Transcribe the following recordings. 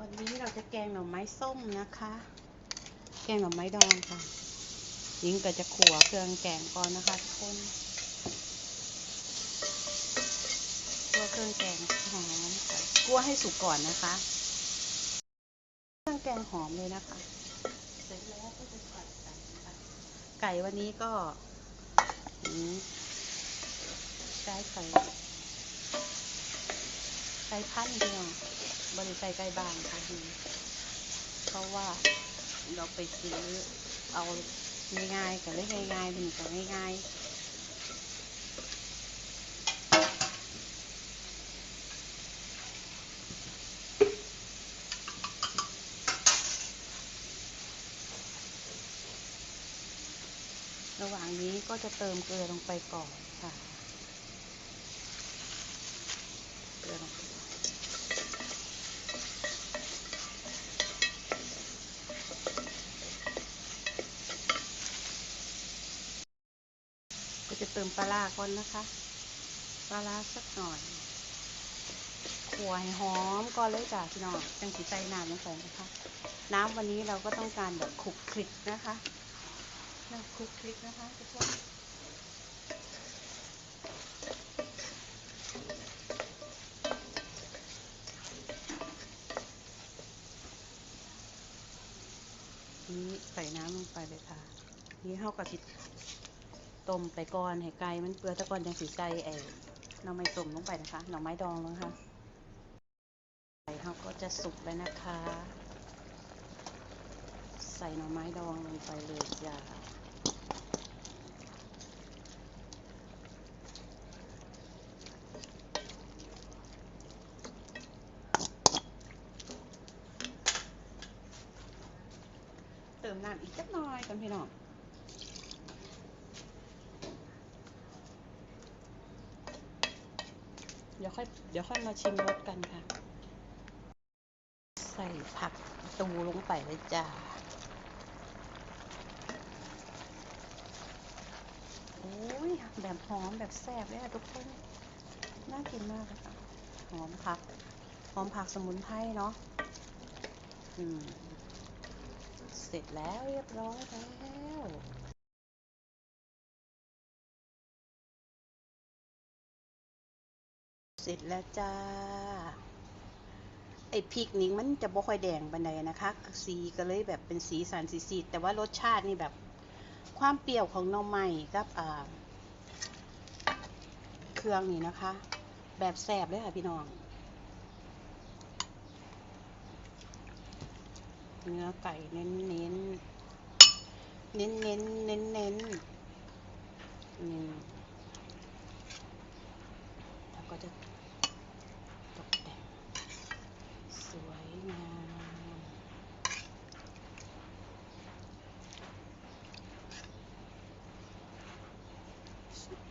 วันนี้เราจะแกงหน่อไม้ส้มนะคะ แกงหน่อไม้ดองค่ะ ยิงก็จะขัวเครื่องแกงก่อนนะคะทุกคนคั่วเครื่องแกงหอมก่อนคั่วให้สุกก่อนนะคะ เครื่องแกงหอมเลยนะคะ เสร็จแล้วก็จะใส่ไก่นะคะไก่วันนี้ก็ไก่ไก่ ไก่พันธุ์เดียวบริใส่ไก่บางค่ะเพราะว่าเราไปซื้อเอาง่ายๆกันเลยง่ายๆหนึ่งกันง่ายๆระหว่างนี้ก็จะเติมเกลือลงไปก่อนค่ะ เกลือลงไป ก็จะเติมปลาร้าก่อนนะคะปลาร้าสักหน่อยขัวให้หอมก่อนเลยจ้ะพี่น้องจังสีใส่น้ำลงไปนะคะ น้ำวันนี้เราก็ต้องการแบบคลุกคลิกนะคะแบบคลุกคลิกนะคะทุกคนนี่ใส่น้ำลงไปเลยค่ะ นี่เฮากะสิ ต้มไปก่อนให้ไก่มันเปื่อยตะก่อนยังสีใส่ไอ้หน่อไม้ต้มลงไปนะคะหน่อไม้ดองแล้วค่ะไก่เฮาก็จะสุกแล้วนะคะ ใส่หน่อไม้ดองลงไปเลยจ้าเติมน้ำอีกจักหน่อยกันพี่น้อง เดี๋ยวค่อยเดี๋ยวค่อยมาชิมรสกันค่ะ ใส่ผักตูลงไปเลยจ้าโอ้ยแบบหอมแบบแซ่บเลยค่ะทุกคน น่ากินมากเลยค่ะ หอมผัก หอมผักสมุนไพรเนาะอืมเสร็จแล้วเรียบร้อยแล้ว สร็จแล้วจ้า ไอ้พริกนี้มันจะบ่ค่อยแดงปานใดนะคะ สีก็เลยแบบเป็นสีสันสีสีแต่ว่ารสชาตินี่แบบความเปรี้ยวของหน่อไม้กับเครื่องนี่นะคะ แบบแซ่บเลยค่ะพี่น้อง เนื้อไก่เน้นเน้นเน้นเน้นเน้นเน้นแล้วก็จะตกแต่ง สวยงาม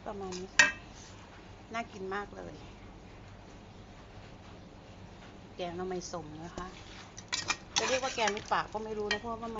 ประมาณนี้ค่ะ น่ากินมากเลย แกงหน้ำไม่สมนะคะ จะเรียกว่าแกงไม่ปากก็ไม่รู้นะเพราะว่ามัน